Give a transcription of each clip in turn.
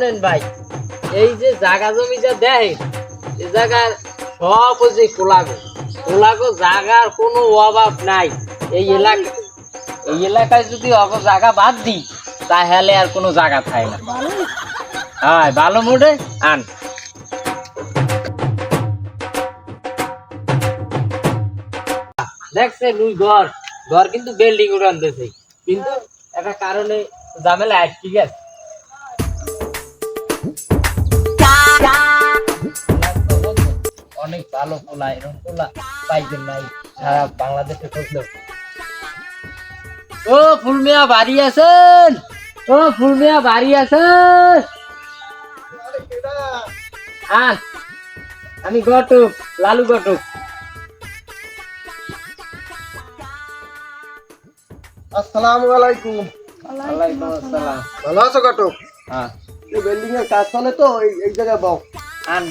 শোনেন ভাই, এই যে জাগা জমি যা দেখেন এই জায়গার সব ওই যে কোলাগো কোলাগো জাগার কোনো অভাব নাই। এই এলাকা এই এলাকায় যদি অগ জায়গা বাদ দিই, তাহলে আর কোনো জায়গা থাকে না। হ্যাঁ ভালো মুডে আন। দেখছে দুই ঘর? ঘর কিন্তু বিল্ডিং উড়ান দিয়েছে কিন্তু একটা কারণে ঝামেলা আটকে গেছে। অনেক ভালো পোলা এরকম পোলা পাইছেন নাই সারা বাংলাদেশে খুঁজলো ও ফুলমিয়া বাড়ি আছেন? ও ফুলমিয়া বাড়ি আছেন? হ্যাঁ আমি গটুক লালু গটুক আসসালামু আলাইকুম। ওয়ালাইকুম আসসালাম। ভালো আছো কাটক হ্যাঁ। এই বিল্ডিং এর কাজ চলে তো এই জায়গায় বউ। আন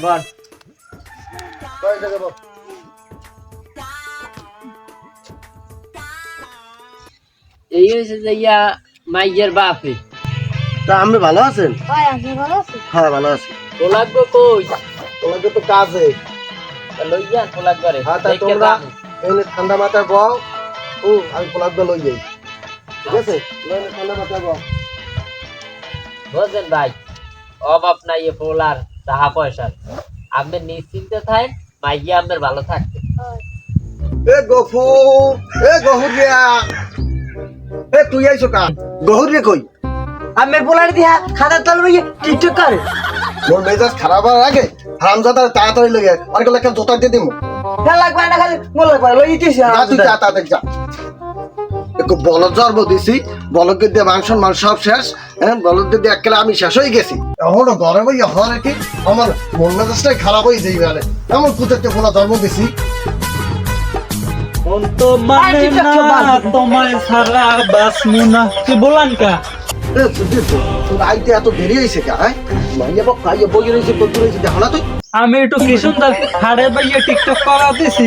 এই হয়েছে যে ইয়া মাইয়ের বাপে। তা আপনি ভালো আছেন? হ্যাঁ ভালো আছি। তো লাগবে কই? তোমাকে তো কাজে। লইয়া তো লাগবে হ্যাঁ তা তোমরা এনে ঠান্ডা মাথায় বউ ও আমি পোলাপটা লই যাই। ঠিক আছে? লইনে ঠান্ডা মাথায় বউ বুঝলেন ভাই অভাব নাই এ পোলার টাকা পয়সার। আপনি নিশ্চিন্তে থাকেন মাইয়া আপনার ভালো থাকবে। এ গফু এ গহুর রিয়া এ তুই আইছো কা গহুর রে কই পোলার দিয়া টিকটক করে। মোর মেজাজ খারাপ হওয়ার আগে তাড়াতাড়ি লই আয় আর গেলে কেন জোতা দিয়ে দিমু? না লাগবে না খালি মোর লাগবে লই দিতেছি যা তুই তাদের যা। একটু বলদ জন্ম দিছি বলদকে দিয়ে মাংস মাংস সব শেষ। বলদ দিয়ে একলা আমি শেষ হয়ে গেছি। এখনও ঘরে বই হওয়ার কি? আমার মন মেজাজটাই খারাপ হয়ে যাই মানে এমন জন্ম দিছি? তো মানে তোমায় সারা বলান কা হ্যাঁ? আমি একটু কি সুন্দর হাড়ে বাইয়ে টিকটক করা দিছি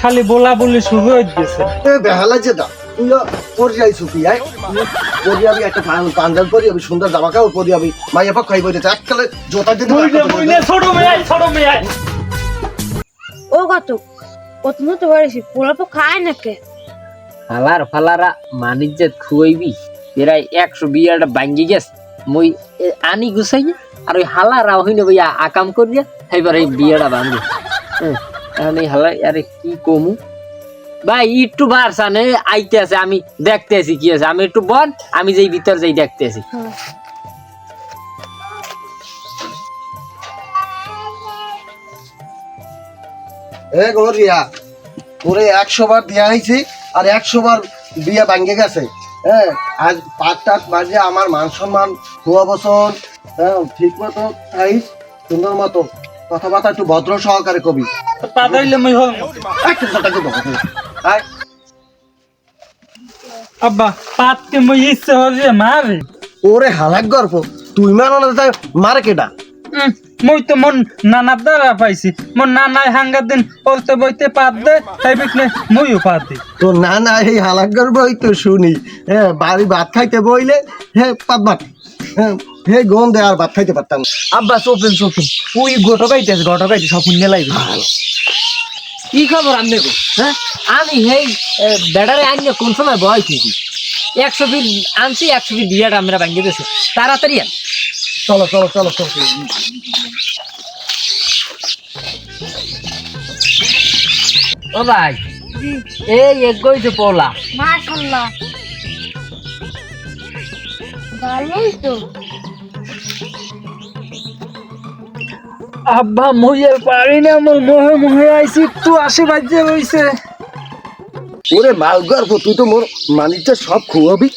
খালি বলা বলি শুরু হয়ে গেছে। বেহালা যে দা তুই পরে যাইছো কি আয় পরে যাবি একটা পাঞ্জাব পরে যাবি সুন্দর জামা কাপড় পরে মাইয়া বাপ খাইবে এককালে জোতা ছোট মেয়ে ছোট মেয়ে। ও কত কত মতো বাড়িছি পোলা তো খায় না কে? ফালার ফালারা মানিজ্যত খুয়াইবি এরাই একশো বিয়াটা ভাঙ্গি গেছ। মই আনি গুছাই আর ওই হালারা হইনে ভাইয়া আকাম করিয়া এবার এই বিয়াটা ভাঙ্গে হ্যাঁ এখন এই হালা আরে কি কমু? ভাই একটু বার সানে আইতে আছে আমি দেখতে আছি কি আছে। আমি একটু বল আমি যেই ভিতর যাই দেখতে আছি। এ গরিয়া তোরে একশো বার দেওয়া হয়েছে আর একশো বার বিয়ে ভাঙ্গে গেছে। হ্যাঁ আজ পাঁচ টাট মাঝে আমার মান সম্মান খোয়া বসন হ্যাঁ ঠিক মতো খাইস সুন্দর মতো। কথাবার্তা একটু ভদ্র সহকারে কবি। পাদাইলে মই হল একটু। আয় আব্বা পাতকে মই ইচ্ছে হলে মারে। ওরে হালাক গর্ব তুই মানো না তাই মারে মই তো মন নানার দ্বারা পাইছি। মন নানাই হাঙ্গার দিন পড়তে বইতে পাত দে তাই বিকলে মইও পাত দিই তো না না এই হালাক গর্ব ওই তো শুনি। হ্যাঁ বাড়ি ভাত খাইতে বইলে হ্যাঁ পাত ভাত। হে গন্ধে আর ভাত খাইতে পারতাম আব্বা চোপেন চোপেন। ওই গোটো গাইতেছে গোটো গাইতে সব পুণ্য লাগবে কি খবর আপনি গো? হ্যাঁ? আমি এই বেড়ারে আনিয়ে কোন সময় বয় থেকে একশো ফিট আনছি একশো ফিট বিয়াটা আমরা ভাঙ্গে দিয়েছি তাড়াতাড়ি আন। চলো চলো চলো চলো। ও ভাই এই এগোই তো পোলা। মাশাল্লাহ। ভালোই তো। আব্বা মইয়ের পারি না আমার মহে মহে আইছি একটু আশীর্বাদ যে হইছে ওরে মালগার তুই তো মোর মালিকটা সব খুয়াবি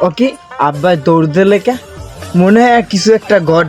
ওকে আব্বা দৌড় দিলে কে? মনে হয় কিছু একটা গড